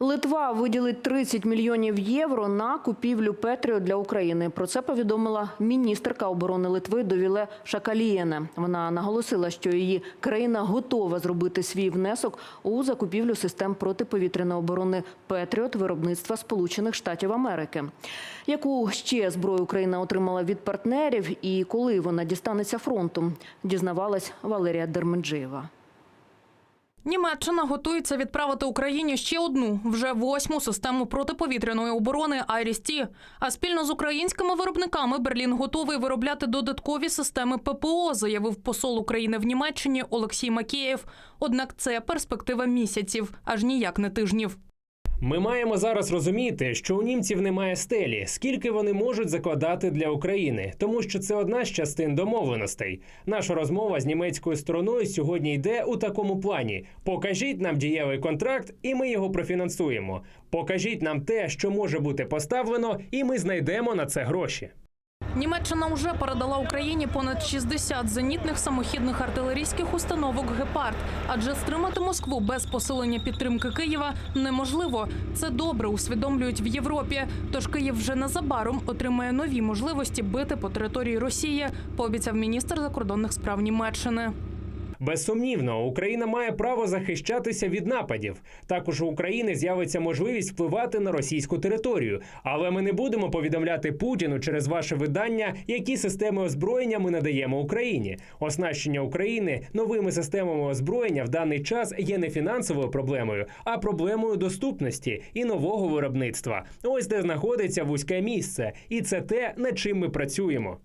Литва виділить 30 мільйонів євро на купівлю Петріо для України. Про це повідомила міністерка оборони Литви Довіле Шакалієне. Вона наголосила, що її країна готова зробити свій внесок у закупівлю систем протиповітряної оборони Петріот виробництва Сполучених Штатів Америки. Яку ще зброю Україна отримала від партнерів і коли вона дістанеться фронту, дізнавалась Валерія Дерменджиєва. Німеччина готується відправити Україні ще одну, вже восьму систему протиповітряної оборони «Айріс-Ті». А спільно з українськими виробниками Берлін готовий виробляти додаткові системи ППО, заявив посол України в Німеччині Олексій Макеєв. Однак це перспектива місяців, аж ніяк не тижнів. Ми маємо зараз розуміти, що у німців немає стелі, скільки вони можуть закладати для України, тому що це одна з частин домовленостей. Наша розмова з німецькою стороною сьогодні йде у такому плані: покажіть нам дієвий контракт, і ми його профінансуємо. Покажіть нам те, що може бути поставлено, і ми знайдемо на це гроші. Німеччина вже передала Україні понад 60 зенітних самохідних артилерійських установок «Гепард», адже стримати Москву без посилення підтримки Києва неможливо. Це добре усвідомлюють в Європі. Тож Київ вже незабаром отримає нові можливості бити по території Росії, пообіцяв міністр закордонних справ Німеччини. Безсумнівно, Україна має право захищатися від нападів. Також у України з'явиться можливість впливати на російську територію. Але ми не будемо повідомляти Путіну через ваше видання, які системи озброєння ми надаємо Україні. Оснащення України новими системами озброєння в даний час є не фінансовою проблемою, а проблемою доступності і нового виробництва. Ось де знаходиться вузьке місце, і це те, над чим ми працюємо.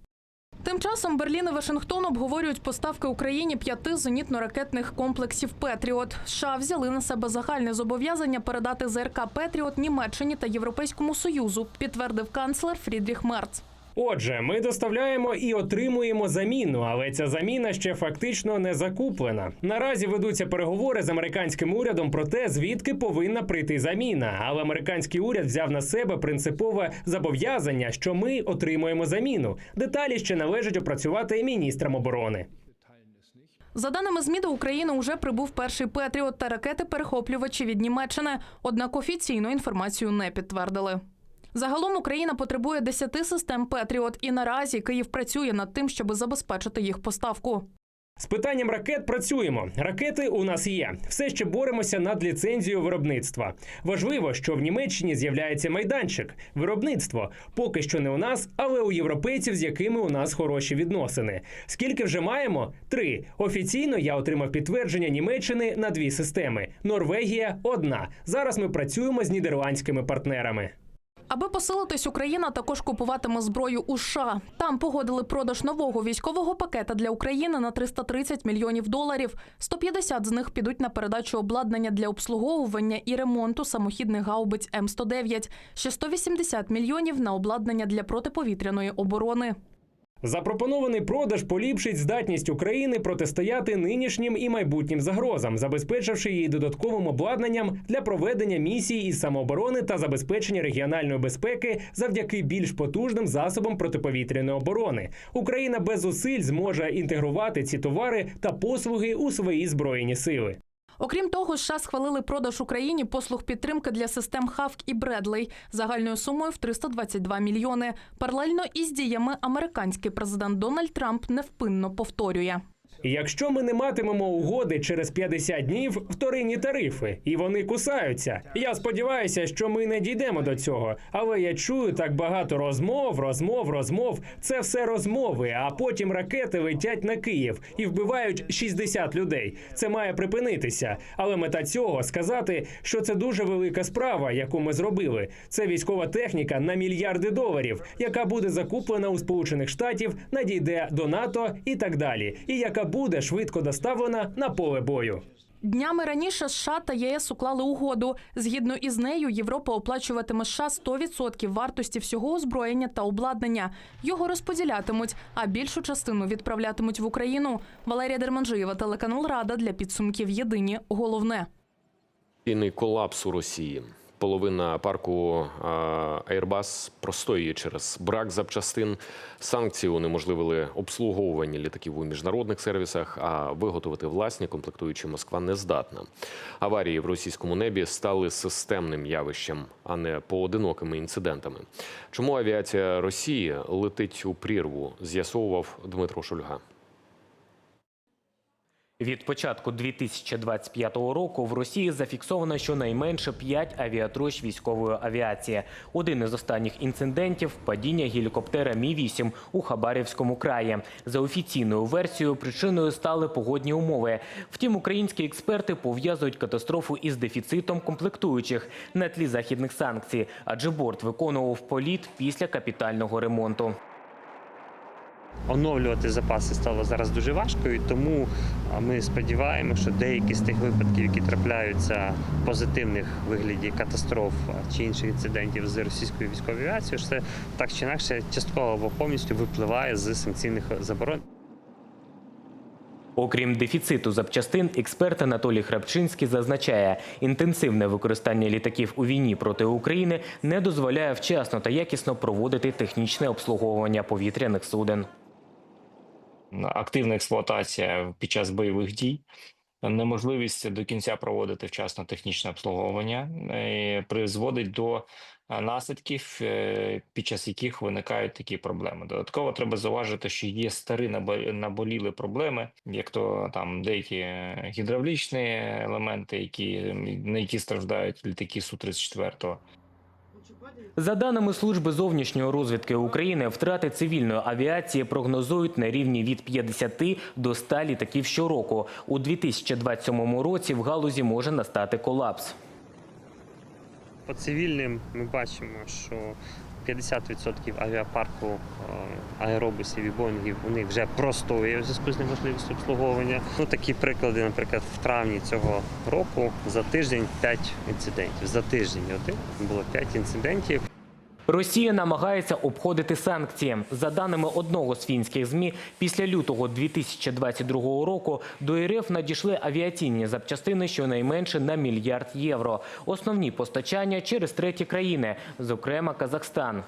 Тим часом Берлін і Вашингтон обговорюють поставки Україні п'яти зенітно-ракетних комплексів Петріот. США взяли на себе загальне зобов'язання передати ЗРК Петріот Німеччині та Європейському Союзу, підтвердив канцлер Фрідріх Мерц. Отже, ми доставляємо і отримуємо заміну, але ця заміна ще фактично не закуплена. Наразі ведуться переговори з американським урядом про те, звідки повинна прийти заміна. Але американський уряд взяв на себе принципове зобов'язання, що ми отримуємо заміну. Деталі ще належить опрацювати міністрам оборони. За даними ЗМІ, до України уже прибув перший Петріот та ракети-перехоплювачі від Німеччини. Однак офіційну інформацію не підтвердили. Загалом Україна потребує 10 систем Петріот, і наразі Київ працює над тим, щоб забезпечити їх поставку. З питанням ракет працюємо. Ракети у нас є. Все ще боремося над ліцензією виробництва. Важливо, що в Німеччині з'являється майданчик виробництво. Поки що не у нас, але у європейців, з якими у нас хороші відносини. Скільки вже маємо? Три. Офіційно я отримав підтвердження Німеччини на дві системи. Норвегія одна. Зараз ми працюємо з нідерландськими партнерами. Аби посилитись, Україна також купуватиме зброю у США. Там погодили продаж нового військового пакета для України на 330 мільйонів доларів. 150 з них підуть на передачу обладнання для обслуговування і ремонту самохідних гаубиць М109. Ще 180 мільйонів на обладнання для протиповітряної оборони. Запропонований продаж поліпшить здатність України протистояти нинішнім і майбутнім загрозам, забезпечивши її додатковим обладнанням для проведення місій із самооборони та забезпечення регіональної безпеки завдяки більш потужним засобам протиповітряної оборони. Україна без зусиль зможе інтегрувати ці товари та послуги у свої збройні сили. Окрім того, США схвалили продаж Україні послуг підтримки для систем Хавк і Бредлей загальною сумою в 322 мільйони. Паралельно із діями американський президент Дональд Трамп невпинно повторює. Якщо ми не матимемо угоди через 50 днів, вторинні тарифи, і вони кусаються. Я сподіваюся, що ми не дійдемо до цього. Але я чую так багато розмов, розмов, розмов. Це все розмови. А потім ракети летять на Київ і вбивають 60 людей. Це має припинитися. Але мета цього сказати, що це дуже велика справа, яку ми зробили. Це військова техніка на мільярди доларів, яка буде закуплена у Сполучених Штатів, надійде до НАТО і так далі. І яка буде швидко доставлена на поле бою. Днями раніше США та ЄС уклали угоду. Згідно із нею, Європа оплачуватиме США 100% вартості всього озброєння та обладнання. Його розподілятимуть, а більшу частину відправлятимуть в Україну. Валерія Дерманжиєва, телеканал Рада для підсумків. Єдині головне. Війний колапс у Росії. Половина парку Airbus простоює через брак запчастин. Санкції унеможливили обслуговування літаків у міжнародних сервісах, а виготовити власні комплектуючі Москва не здатна. Аварії в російському небі стали системним явищем, а не поодинокими інцидентами. Чому авіація Росії летить у прірву? З'ясовував Дмитро Шульга. Від початку 2025 року в Росії зафіксовано щонайменше 5 авіатрощ військової авіації. Один із останніх інцидентів – падіння гелікоптера Мі-8 у Хабарівському краї. За офіційною версією, причиною стали погодні умови. Втім, українські експерти пов'язують катастрофу із дефіцитом комплектуючих на тлі західних санкцій, адже борт виконував політ після капітального ремонту. Оновлювати запаси стало зараз дуже важко, і тому ми сподіваємося, що деякі з тих випадків, які трапляються позитивних в вигляді катастроф чи інших інцидентів з російською військовою авіацією, що це так чи інакше частково або повністю випливає з санкційних заборон. Окрім дефіциту запчастин, експерт Анатолій Храпчинський зазначає, інтенсивне використання літаків у війні проти України не дозволяє вчасно та якісно проводити технічне обслуговування повітряних суден. Активна експлуатація під час бойових дій, неможливість до кінця проводити вчасно технічне обслуговування е, призводить до е, наслідків, е, під час яких виникають такі проблеми. Додатково треба зауважити, що є старі набо- наболіли проблеми, як то там деякі гідравлічні елементи, які на які страждають літаки су 34 За даними служби зовнішньої розвідки України, втрати цивільної авіації прогнозують на рівні від 50 до 100 літаків щороку. У 2027 році в галузі може настати колапс. По цивільним ми бачимо, що 50% авіапарку е, аеробусів і боїнгів у них вже простоє в зв'язку з неможливістю обслуговування. Ну такі приклади, наприклад, в травні цього року за тиждень 5 інцидентів. За тиждень один було 5 інцидентів. Росія намагається обходити санкції. За даними одного з фінських змі, після лютого 2022 року до РФ надійшли авіаційні запчастини щонайменше на мільярд євро. Основні постачання через треті країни, зокрема Казахстан.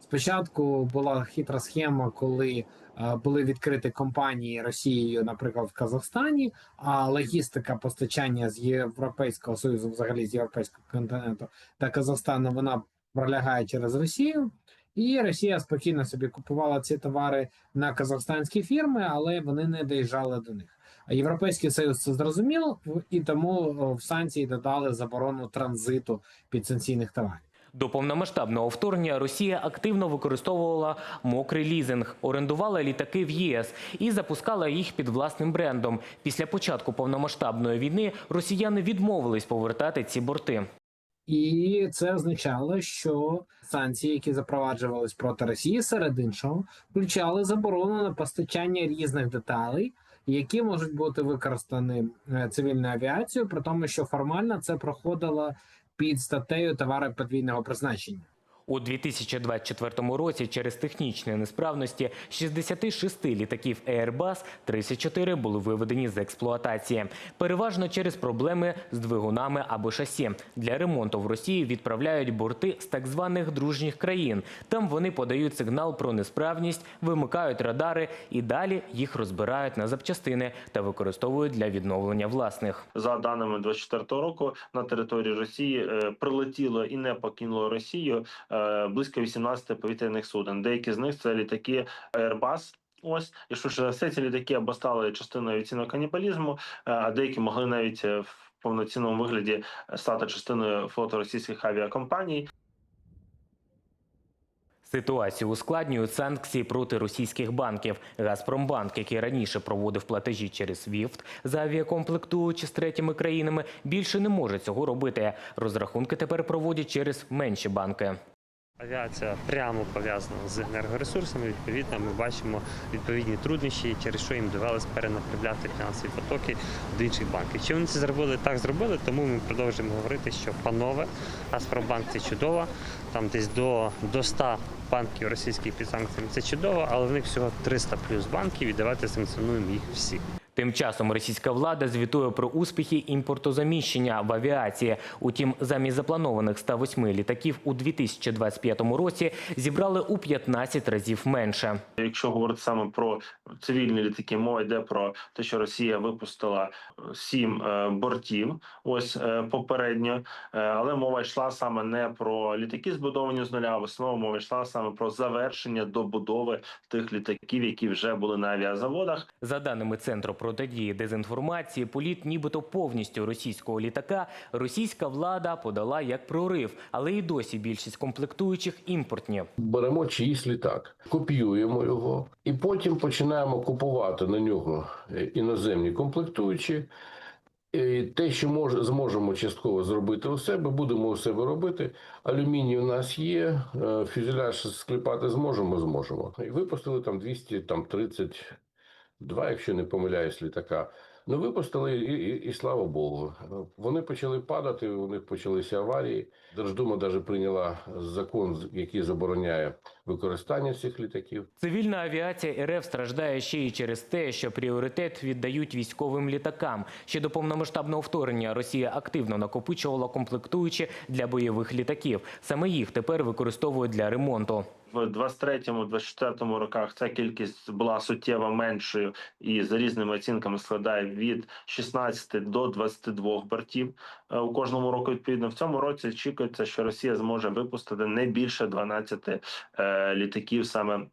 Спочатку була хитра схема, коли е, були відкриті компанії Росією, наприклад, в Казахстані, а логістика постачання з Європейського союзу, взагалі з європейського континенту та Казахстану, вона пролягає через Росію. І Росія спокійно собі купувала ці товари на казахстанські фірми, але вони не доїжджали до них. А Європейський Союз це зрозумів, і тому в санкції додали заборону транзиту підсанкційних товарів. До повномасштабного вторгнення Росія активно використовувала мокрий лізинг, орендувала літаки в ЄС і запускала їх під власним брендом. Після початку повномасштабної війни росіяни відмовились повертати ці борти. І це означало, що санкції, які запроваджувались проти Росії, серед іншого, включали заборону на постачання різних деталей, які можуть бути використані е, цивільною авіацією, при тому, що формально це проходило під статтею товари подвійного призначення. У 2024 році через технічні несправності 66 літаків Airbus 34 були виведені з експлуатації. Переважно через проблеми з двигунами або шасі. Для ремонту в Росії відправляють борти з так званих дружніх країн. Там вони подають сигнал про несправність, вимикають радари і далі їх розбирають на запчастини та використовують для відновлення власних. За даними 24 року на території Росії е, прилетіло і не покинуло Росію е, близько 18 повітряних суден. Деякі з них це літаки Airbus. Ось, і що ж все ці літаки або стали частиною авіаційного канібалізму, е, а деякі могли навіть е, в повноцінному вигляді стати частиною флоту російських авіакомпаній. Ситуацію ускладнюють санкції проти російських банків. Газпромбанк, який раніше проводив платежі через СВІФТ за авіакомплектуючі з третіми країнами, більше не може цього робити. Розрахунки тепер проводять через менші банки. Авіація прямо пов'язана з енергоресурсами. Відповідно, ми бачимо відповідні труднощі, через що їм довелось перенаправляти фінансові потоки до інших банків. Чи вони це зробили? Так зробили, тому ми продовжуємо говорити, що панове, Газпромбанк це чудово. Там десь до, до 100 банків російських під санкціями це чудово, але в них всього 300 плюс банків і давайте санкціонуємо їх всі. Тим часом російська влада звітує про успіхи імпортозаміщення в авіації. Утім, замість запланованих 108 літаків у 2025 році зібрали у 15 разів менше. Якщо говорити саме про цивільні літаки, мова йде про те, що Росія випустила е, сім е, бортів. Ось е, попередньо, але мова йшла саме не про літаки, збудовані з нуля. а В основному мова йшла саме про завершення добудови тих літаків, які вже були на авіазаводах. За даними центру протидії дезінформації, політ нібито повністю російського літака російська влада подала як прорив, але і досі більшість комплектуючих імпортні. беремо чиїсь літак, копіюємо його, і потім починаємо купувати на нього е, іноземні комплектуючі. І те, що може, зможемо частково зробити у себе, будемо у себе робити. Алюміній у нас є, е, фюзеляж склепати зможемо, зможемо. І випустили там 200, там 32, якщо не помиляюсь, літака. Ну, випустили, і, і, і слава Богу. Вони почали падати, у них почалися аварії. Держдума навіть прийняла закон, який забороняє використання цих літаків. Цивільна авіація РФ страждає ще й через те, що пріоритет віддають військовим літакам. Ще до повномасштабного вторгнення Росія активно накопичувала комплектуючі для бойових літаків. Саме їх тепер використовують для ремонту. В 23-24 роках ця кількість була суттєво меншою і за різними оцінками складає від 16 до 22 бортів е, у кожному року. Відповідно, в цьому році очікується, що Росія зможе випустити не більше 12 е, літаків саме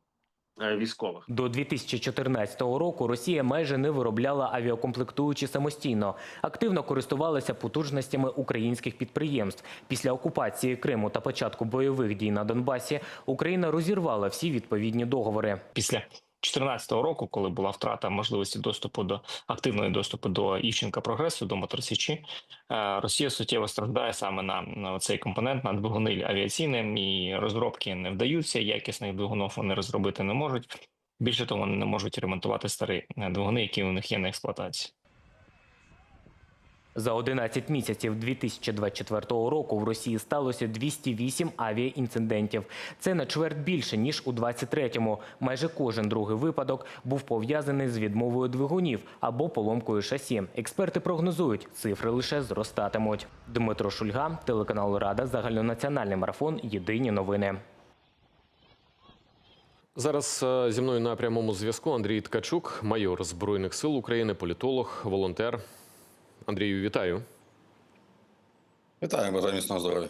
військових. До 2014 року Росія майже не виробляла авіакомплектуючі самостійно. Активно користувалася потужностями українських підприємств. Після окупації Криму та початку бойових дій на Донбасі Україна розірвала всі відповідні договори. Після 2014 року, коли була втрата можливості доступу до активної доступу до Івченка прогресу, до моторсічі, е, Росія суттєво страждає саме на, цей компонент на двигуни авіаційним і розробки не вдаються. Якісних двигунів вони розробити не можуть. Більше того, вони не можуть ремонтувати старі е, двигуни, які у них є на експлуатації. За 11 місяців 2024 року в Росії сталося 208 авіаінцидентів. Це на чверть більше ніж у 23-му. Майже кожен другий випадок був пов'язаний з відмовою двигунів або поломкою шасі. Експерти прогнозують, цифри лише зростатимуть. Дмитро Шульга, телеканал Рада, загальнонаціональний марафон. Єдині новини. Зараз е, зі мною на прямому зв'язку Андрій Ткачук, майор Збройних сил України, політолог, волонтер. Андрію, вітаю. Вітаю, бажаю міцного здоров'я.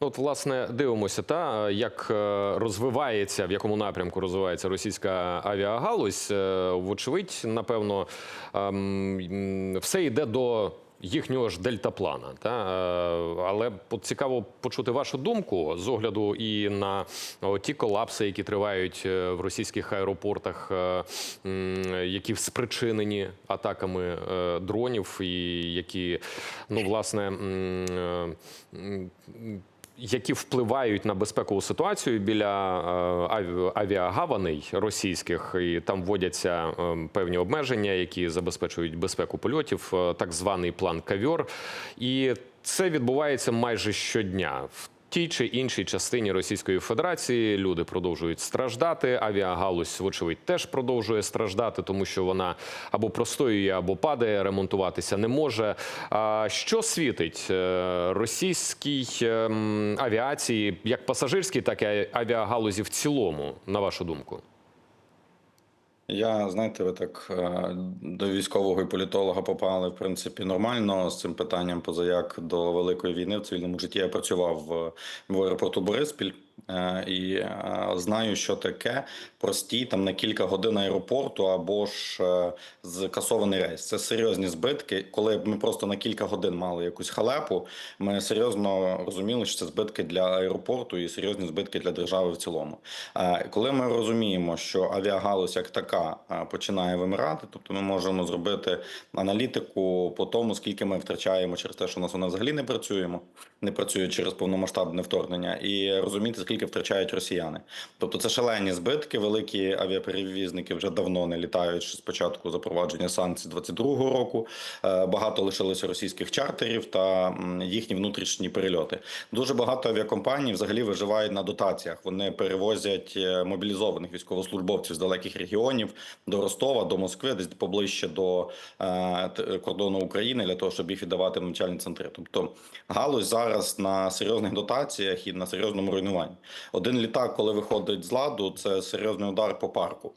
Ну, от, власне, дивимося, та як е, розвивається, в якому напрямку розвивається російська авіагалузь. Е, Вочевидь, напевно, ем, все йде до їхнього ж дельтаплана. Та? Е, Але цікаво почути вашу думку з огляду і на ті колапси, які тривають е, в російських аеропортах, е, які спричинені атаками дронів, і які, ну, власне, які впливають на безпекову ситуацію біля е, авіагаваней російських, і там вводяться е, певні обмеження, які забезпечують безпеку польотів, е, так званий план кавьор. І це відбувається майже щодня. Тій чи іншій частині Російської Федерації люди продовжують страждати. Авіагалузь, вочевидь, теж продовжує страждати, тому що вона або простоює, або падає, ремонтуватися не може. А що світить е, російській ем, авіації, як пасажирській, так і авіагалузі в цілому, на вашу думку? Я знаєте, ви так е, до військового і політолога попали в принципі нормально з цим питанням, поза як до великої війни в цивільному житті я працював в, в аеропорту Бориспіль. Е, І е, знаю, що таке прості там на кілька годин аеропорту або ж е, скасований рейс. Це серйозні збитки. Коли ми просто на кілька годин мали якусь халепу, ми серйозно розуміли, що це збитки для аеропорту і серйозні збитки для держави в цілому. Е, Коли ми розуміємо, що авіагалузь як така е, починає вимирати, тобто ми можемо зробити аналітику по тому, скільки ми втрачаємо через те, що у нас вона взагалі не працюємо, не працює через повномасштабне вторгнення, і розуміти, скільки втрачають росіяни. Тобто це шалені збитки. Великі авіаперевізники вже давно не літають з початку запровадження санкцій 22-го року. Е, Багато лишилося російських чартерів та їхні внутрішні перельоти. Дуже багато авіакомпаній взагалі виживають на дотаціях. Вони перевозять е, мобілізованих військовослужбовців з далеких регіонів до Ростова, до Москви, десь поближче до е, кордону України для того, щоб їх віддавати в навчальні центри. Тобто галузь зараз на серйозних дотаціях і на серйозному руйнуванні. Один літак, коли виходить з ладу, це серйозний удар по парку.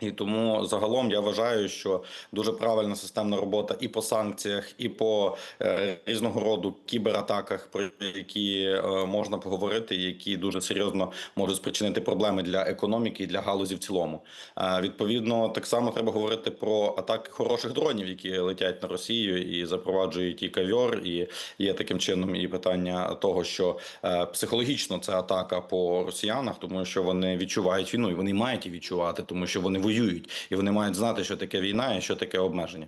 І тому загалом я вважаю, що дуже правильна системна робота і по санкціях, і по е, різного роду кібератаках, про які е, можна поговорити, які дуже серйозно можуть спричинити проблеми для економіки і для галузі в цілому. Е, відповідно, так само треба говорити про атаки хороших дронів, які летять на Росію і запроваджують і кавьор, і є таким чином і питання того, що е, психологічно це атака по росіянах, тому що вони відчувають війну, і вони мають її відчувати, тому що вони воюють, і вони мають знати, що таке війна і що таке обмеження.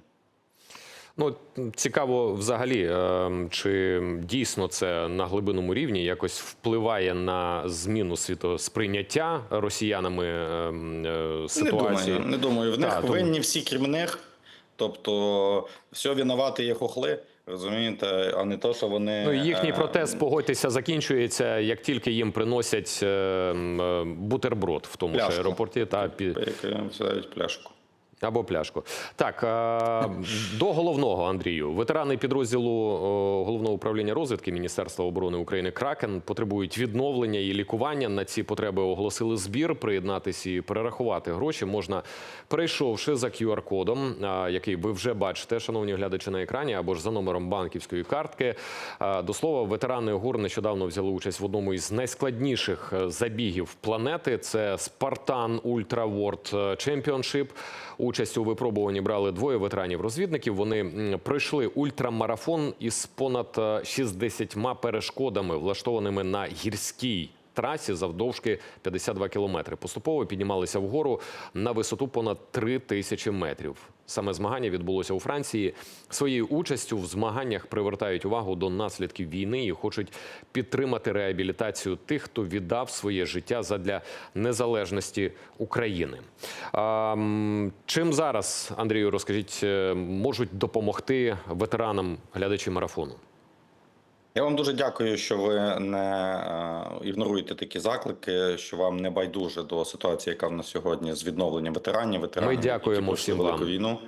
Ну цікаво, взагалі, е, чи дійсно це на глибинному рівні якось впливає на зміну світосприйняття росіянами е, е, ситуації? Не думаю, не думаю. В них Та, тому- всі крім них. Тобто, все винувати є хохли, розумієте, а не то, що вони Ну, їхній е, протест, погодьтеся, закінчується, як тільки їм приносять е, м, е, бутерброд в тому ж аеропорті та пляшку. Або пляшку. Так, е, до головного, Андрію. Ветерани підрозділу головного управління розвідки Міністерства оборони України Кракен потребують відновлення і лікування. На ці потреби оголосили збір. Приєднатися і перерахувати гроші можна, перейшовши за QR-кодом, який ви вже бачите, шановні глядачі на екрані, або ж за номером банківської картки. Е, До слова, ветерани ГУР нещодавно взяли участь в одному із найскладніших е, забігів планети. Це Спартан Ультра World Championship. Участь у випробуванні брали двоє ветеранів-розвідників. Вони пройшли ультрамарафон із понад е, 60 перешкодами, влаштованими на гірській трасі завдовжки 52 кілометри. Поступово піднімалися вгору на висоту понад 3 тисячі метрів. Саме змагання відбулося у Франції. Своєю участю в змаганнях привертають увагу до наслідків війни і хочуть підтримати реабілітацію тих, хто віддав своє життя задля незалежності України. Чим зараз, Андрію, розкажіть, е, можуть допомогти ветеранам глядачі марафону? Я вам дуже дякую, що ви не е, ігноруєте такі заклики, що вам не байдуже до ситуації, яка в нас сьогодні з відновленням ветеранів. ветеранів Ми дякуємо які всім велику вам. війну.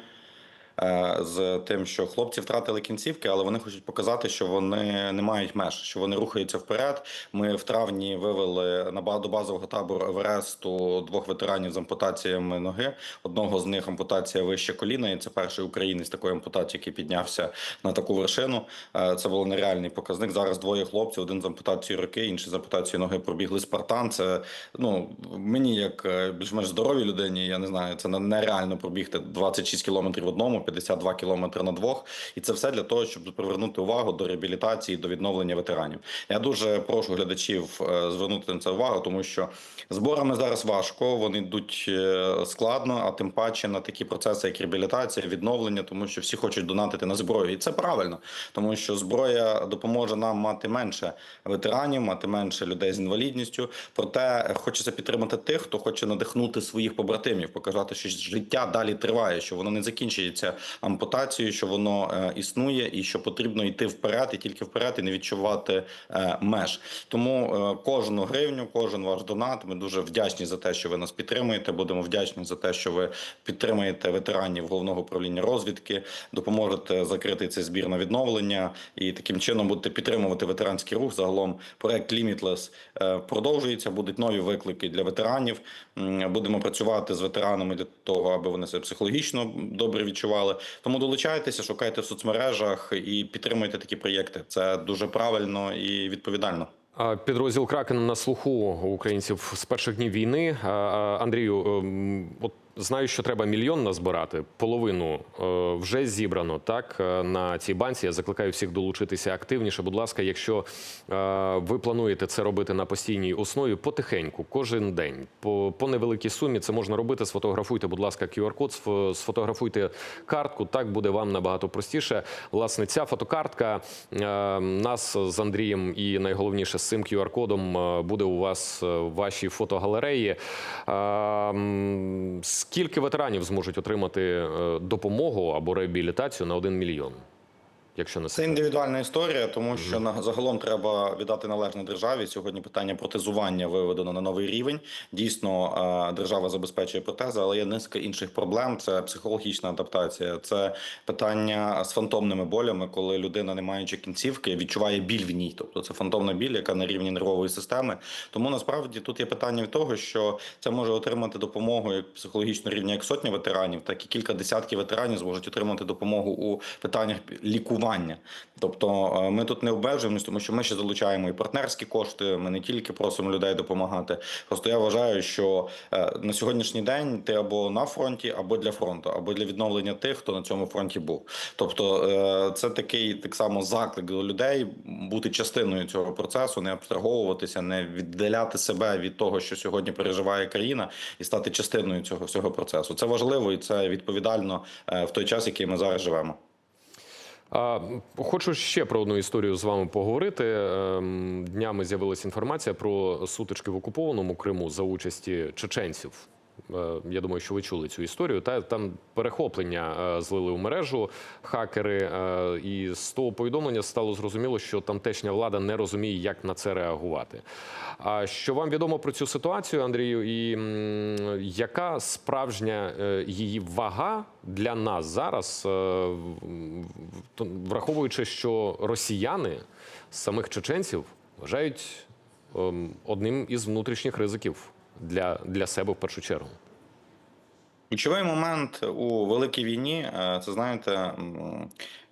Е, З тим, що хлопці втратили кінцівки, але вони хочуть показати, що вони не мають меж, що вони рухаються вперед. Ми в травні вивели на до базового табору Евересту двох ветеранів з ампутаціями ноги. Одного з них ампутація вище коліна, і це перший українець такої ампутації, який піднявся на таку вершину. Е, Це було нереальний показник. Зараз двоє хлопців: один з ампутацією руки, інший з ампутацією ноги пробігли Спартан. Це ну мені, як е, більш-менш здоровій людині, я не знаю, це нереально пробігти 26 кілометрів в одному, 52 кілометри на двох. І це все для того, щоб привернути увагу до реабілітації, до відновлення ветеранів. Я дуже прошу глядачів е, звернути на це увагу, тому що зборами зараз важко, вони йдуть е, складно, а тим паче на такі процеси, як реабілітація, відновлення, тому що всі хочуть донатити на зброю, і це правильно, тому що зброя допоможе нам мати менше ветеранів, мати менше людей з інвалідністю. Проте хочеться підтримати тих, хто хоче надихнути своїх побратимів, показати, що життя далі триває, що воно не закінчується ампутацією, що воно е, існує, і що потрібно йти вперед, і тільки вперед, і не відчувати е, меж. Тому е, кожну гривню, кожен ваш донат. Ми дуже вдячні за те, що ви нас підтримуєте. Будемо вдячні за те, що ви підтримуєте ветеранів головного управління розвідки, допоможете закрити цей збір на відновлення і таким чином будете підтримувати ветеранський рух. Загалом проект Limitless продовжується. Будуть нові виклики для ветеранів. Будемо працювати з ветеранами для того, аби вони себе психологічно добре відчували. Тому долучайтеся, шукайте в соцмережах і підтримуйте такі проєкти. Це дуже правильно і відповідально. Підрозділ Кракен на слуху українців з перших днів війни. Андрію, ем, от знаю, що треба мільйон назбирати. Половину е, вже зібрано так е, на цій банці. Я закликаю всіх долучитися активніше. Будь ласка, якщо е, ви плануєте це робити на постійній основі, потихеньку, кожен день, по, по невеликій сумі, це можна робити. Сфотографуйте, будь ласка, QR-код, сф- сфотографуйте картку. Так буде вам набагато простіше. Власне, ця фотокартка нас з Андрієм і найголовніше з цим QR-кодом буде у вас в вашій фотогалереї. Скільки ветеранів зможуть отримати е, допомогу або реабілітацію на 1 мільйон? Якщо не Це індивідуальна історія, тому що на загалом треба віддати належне державі. Сьогодні питання протезування виведено на новий рівень. Дійсно, держава забезпечує протези, але є низка інших проблем. Це психологічна адаптація, це питання з фантомними болями, коли людина, не маючи кінцівки, відчуває біль в ній. Тобто це фантомна біль, яка на рівні нервової системи. Тому насправді тут є питання від того, що це може отримати допомогу як психологічного рівня як сотня ветеранів, так і кілька десятків ветеранів зможуть отримати допомогу у питаннях лікування. Тобто е, ми тут не обмежуємось, тому що ми ще залучаємо і партнерські кошти. Ми не тільки просимо людей допомагати. Просто я вважаю, що е, на сьогоднішній день ти або на фронті, або для фронту, або для відновлення тих, хто на цьому фронті був. Тобто, е, це такий так само заклик до людей бути частиною цього процесу, не абстраговуватися, не віддаляти себе від того, що сьогодні переживає країна, і стати частиною цього всього процесу. Це важливо і це відповідально в той час, який ми зараз живемо. Хочу ще про одну історію з вами поговорити. Ем, Днями з'явилася інформація про сутички в окупованому Криму за участі чеченців. Е, Я думаю, що ви чули цю історію. Та там перехоплення е, злили в мережу хакери, е, і з того повідомлення стало зрозуміло, що тамтешня влада не розуміє, як на це реагувати. А що вам відомо про цю ситуацію, Андрію, і яка справжня її вага для нас зараз, враховуючи, що росіяни самих чеченців вважають ем, одним із внутрішніх ризиків для, для себе в першу чергу. Ключовий момент у великій війні е, це знаєте,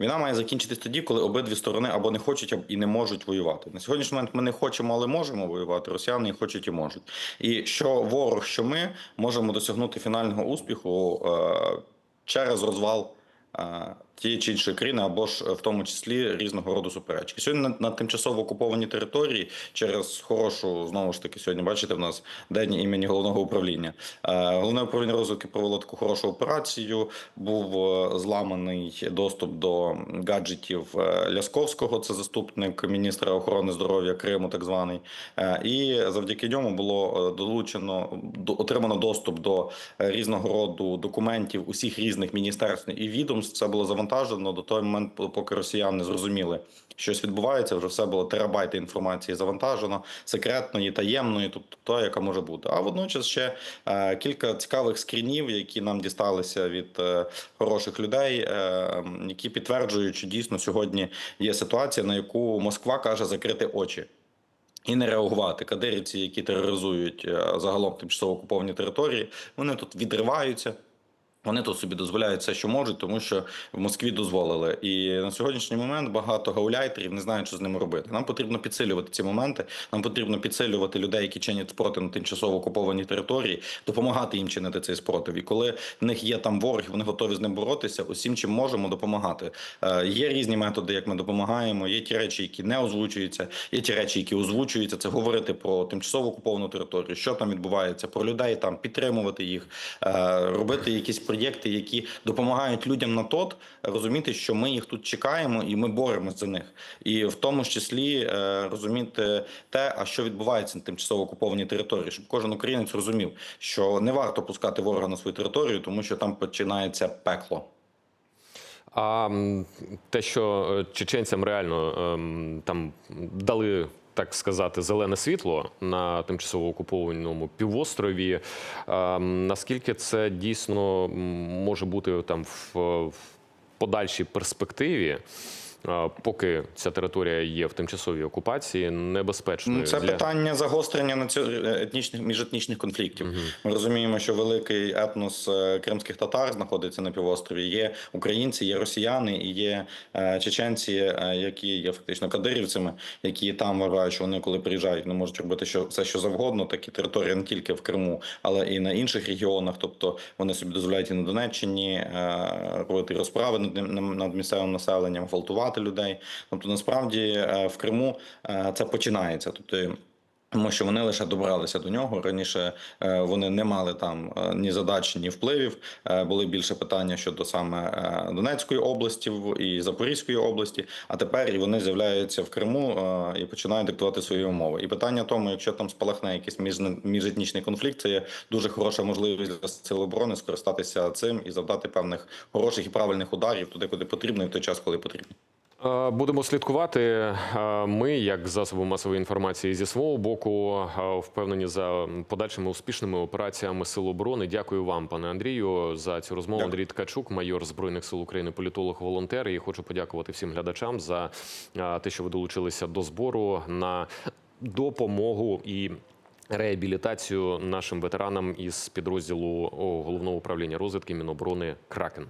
війна має закінчитись тоді, коли обидві сторони або не хочуть, або і не можуть воювати. На сьогоднішній момент ми не хочемо, але можемо воювати. Росіяни хочуть і можуть. І що ворог, що ми можемо досягнути фінального успіху е, через розвал. Тієї чи іншої країни, або ж е, в тому числі різного роду суперечки. Сьогодні на, на тимчасово окупованій території через хорошу знову ж таки сьогодні. Бачите, в нас день імені головного управління. Е, Головне управління розвитку провело таку хорошу операцію. Був е, зламаний доступ до гаджетів Лясковського, це заступник міністра охорони здоров'я Криму, так званий. І завдяки ньому було долучено до- отримано доступ до різного роду документів усіх різних міністерств і відомств. Це було завантажено до того моменту, поки росіяни зрозуміли, щось відбувається. Вже все було терабайти інформації завантажено, секретної, таємної, тобто та, яка може бути. А водночас ще е, кілька цікавих скрінів, які нам дісталися від е, хороших людей, е, які підтверджують, що дійсно сьогодні є ситуація, на яку Москва каже закрити очі. І не реагувати кадирівці, які тероризують е, загалом тимчасово окуповані території, вони тут відриваються. Вони тут собі дозволяють все, що можуть, тому що в Москві дозволили. І на сьогоднішній момент багато гауляйтерів не знають, що з ними робити. Нам потрібно підсилювати ці моменти. Нам потрібно підсилювати людей, які чинять спротив на тимчасово окупованій території, допомагати їм чинити цей спротив. І коли в них є там ворог, вони готові з ним боротися. Усім, чим можемо, допомагати. Е, є різні методи, як ми допомагаємо. Є ті речі, які не озвучуються. Є ті речі, які озвучуються. Це говорити про тимчасово окуповану територію, що там відбувається, про людей там підтримувати їх, е, робити якісь проєкти, які допомагають людям на тот розуміти, що ми їх тут чекаємо і ми боремося за них, і в тому числі е, розуміти те, а що відбувається на тимчасово окупованій території, щоб кожен українець розумів, що не варто пускати ворога на свою територію, тому що там починається пекло. А те, що е, чеченцям реально ем, там дали. Так сказати, зелене світло на тимчасово окупованому півострові. ем, Наскільки це дійсно може бути там в, в подальшій перспективі? Е, поки ця територія є в тимчасовій окупації, небезпечною Ну, це для питання загострення наці- етнічних міжетнічних конфліктів. Ми розуміємо, що великий етнос е, кримських татар знаходиться на півострові. Є українці, є росіяни і є е, чеченці, е, які є фактично кадирівцями, які там вважають, що вони, коли приїжджають, не можуть робити що все, що завгодно. Такі території не тільки в Криму, але і на інших регіонах. Тобто вони собі дозволяють і на Донеччині е, робити розправи над, над місцевим населенням, гвалтувати людей. Тобто, насправді е, в Криму е, це починається. Тобто. Тому що вони лише добралися до нього раніше. е, Вони не мали там ні задач, ні впливів. Були більше питання щодо саме Донецької області і Запорізької області. А тепер і вони з'являються в Криму і починають диктувати свої умови. І питання тому, якщо там спалахне якийсь міжетнічний конфлікт, це є дуже хороша можливість для сил оборони скористатися цим і завдати певних хороших і правильних ударів туди, куди потрібно, і в той час, коли потрібно. Е, Будемо слідкувати. Е, Ми, як засоби масової інформації, зі свого боку, е, впевнені за подальшими успішними операціями Сил оборони. Дякую вам, пане Андрію, за цю розмову. Дякую. Андрій Ткачук, майор збройних сил України, політолог, волонтер. І хочу подякувати всім глядачам за те, що ви долучилися до збору на допомогу і. Реабілітацію нашим ветеранам із підрозділу головного управління розвідки Міноборони Кракен.